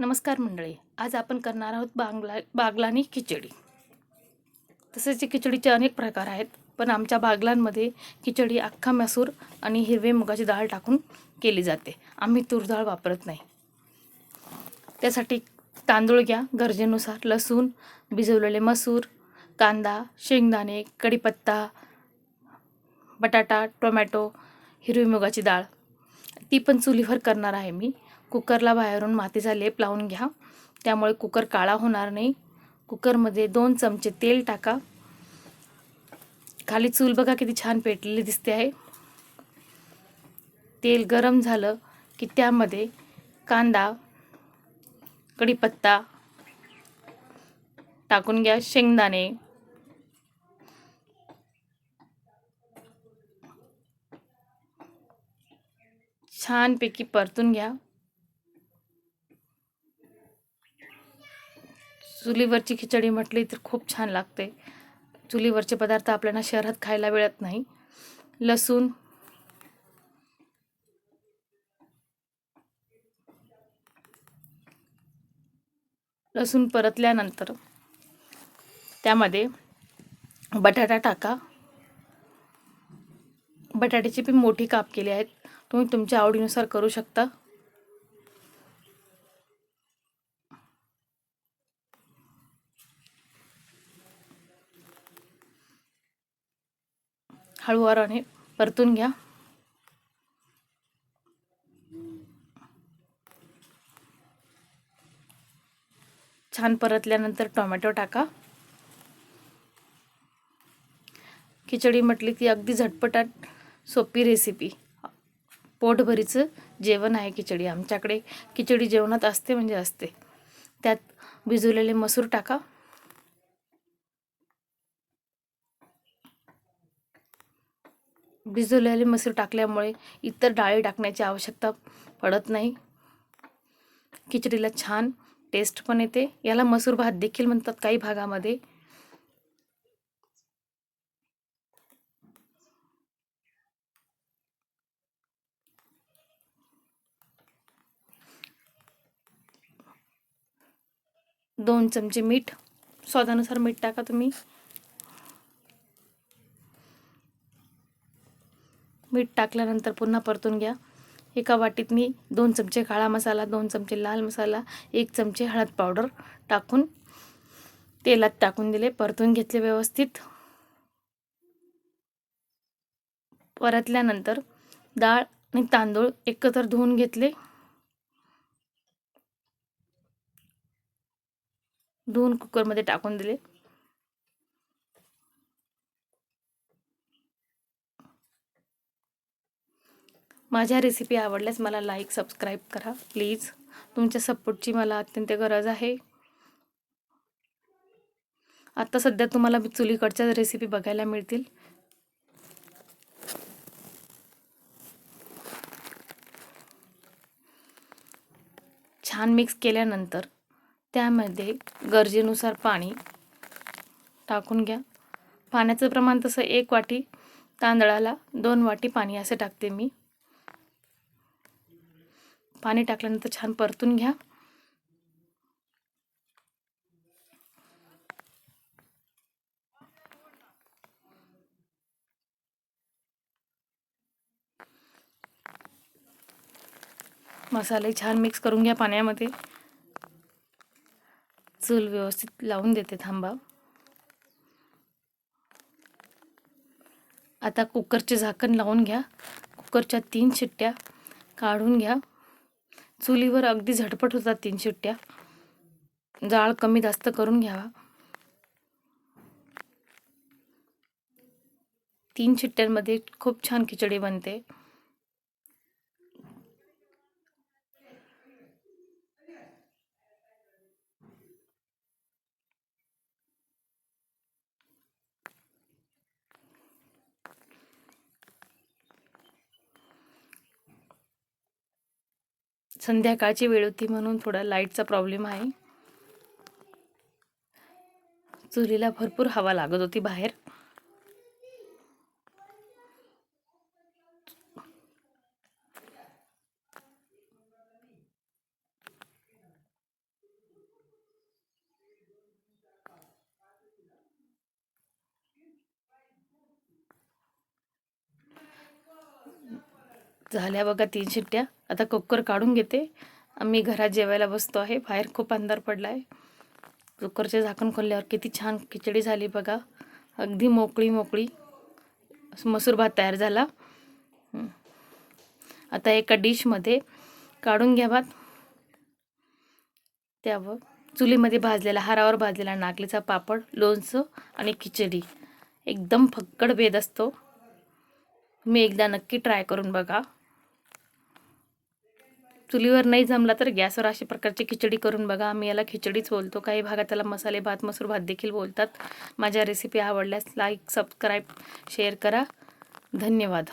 नमस्कार मंडळी आज आपण करणार आहोत बांगला बागलानी खिचडी. तसेच खिचडीचे अनेक प्रकार आहेत पण आमच्या बागलांमध्ये खिचडी अख्खा मसूर आणि हिरवे मुगाची डाळ टाकून केली जाते. आम्ही तूर डाळ वापरत नाही. त्यासाठी तांदूळ घ्या गरजेनुसार लसूण भिजवलेले मसूर कांदा शेंगदाणे कढीपत्ता बटाटा टोमॅटो हिरवी मुगाची डाळ. ती पण चुलीवर करणार आहे मी. कुकरला बाहेरून मातीचा लेप लावून घ्या. त्यामुळे कुकर काळा होणार नाही. कुकरमध्ये दोन चमचे तेल टाका. खाली चूल बघा किती छान पेटलेली दिसते आहे. तेल गरम झालं की त्यामध्ये कांदा कढीपत्ता टाकून घ्या शेंगदाणे. छानपैकी परतून घ्या. चुलीवरची खिचडी म्हटली तर खूप छान लागते. चुलीवरचे पदार्थ आपल्याला शहरात खायला मिळत नाही. लसूण. लसूण परतल्यानंतर त्यामध्ये बटाटा टाका. बटाट्याची पण मोठी काप केली आहेत. तुम्ही तुमच्या आवडीनुसार करू शकता. हळूवाराने परतून घ्या. छान परतल्यानंतर टोमॅटो टाका. खिचडी म्हटली ती अगदी झटपटाट सोपी रेसिपी पोटभरीचं जेवण आहे खिचडी. आमच्याकडे खिचडी जेवणात असते म्हणजे असते. त्यात भिजवलेले मसूर टाका. भिजवलेले मसूर टाकल्यामुळे इतर डाळी टाकण्याची आवश्यकता पडत नाही. खिचडीला छान टेस्ट पण येते. याला मसूर भात देखील म्हणतात काही भागामध्ये. दोन चमचे मीठ. स्वादानुसार मीठ टाका तुम्ही. मीठ टाकल्यानंतर पुन्हा परतून घ्या. एका वाटीत मी दोन चमचे काळा मसाला दोन चमचे लाल मसाला एक चमचे हळद पावडर टाकून तेलात टाकून दिले. परतून घेतले व्यवस्थित. परतल्यानंतर डाळ आणि तांदूळ एकत्र धुवून घेतले. धुवून कुकरमध्ये टाकून दिले. माझ्या रेसिपी आवडल्यास मला लाईक सबस्क्राईब करा प्लीज तुमच्या सपोर्टची मला अत्यंत गरज आहे. आत्ता सध्या तुम्हाला चुलीकडच्या रेसिपी बघायला मिळतील. छान मिक्स केल्यानंतर त्यामध्ये गरजेनुसार पाणी टाकून घ्या. पाण्याचं प्रमाण तसं एक वाटी तांदळाला दोन वाटी पाणी असे टाकते मी. पाणी टाकल्यानंतर छान परतून घ्या. मसाले छान मिक्स करून घ्या पाण्यामध्ये. चूल व्यवस्थित लावून देते थांबा. आता कुकरचे झाकण लावून घ्या. कुकरच्या तीन शिट्ट्या काढून घ्या. चुलीवर अगदी झटपट होतात तीन शिट्ट्या. जाळ कमी जास्त करून घ्यावा. तीन शिट्ट्यांमध्ये खूप छान खिचडी बनते. संध्याकाळची वेळ होती म्हणून थोडा लाईटचा प्रॉब्लेम आहे. चुलीला भरपूर हवा लागत होती बाहेर. झाल्या बघा तीन शिट्ट्या. आता कुकर काढून घेते. मी घरात जेवायला बसतो आहे. बाहेर खूप अंधार पडला आहे कुकरचे झाकण खोलल्यावर किती छान खिचडी झाली बघा. अगदी मोकळी मोकळी. मसूर भात तयार झाला. आता एका डिशमध्ये काढून घ्या भात. त्यावर चुलीमध्ये भाजलेला हारावर भाजलेला नागलीचा पापड लोणचं आणि खिचडी. एकदम फक्कड भेद असतो. मी एकदा नक्की ट्राय करून बघा. चुलीवर नाही जमला तर गॅसवर अशा प्रकारची खिचडी करून बघा. आम्ही याला खिचडीच बोलतो. काही भागात त्याला मसाले भात मसूर भात देखील बोलतात. माझ्या रेसिपी आवडल्यास लाईक सबस्क्राईब शेअर करा. धन्यवाद.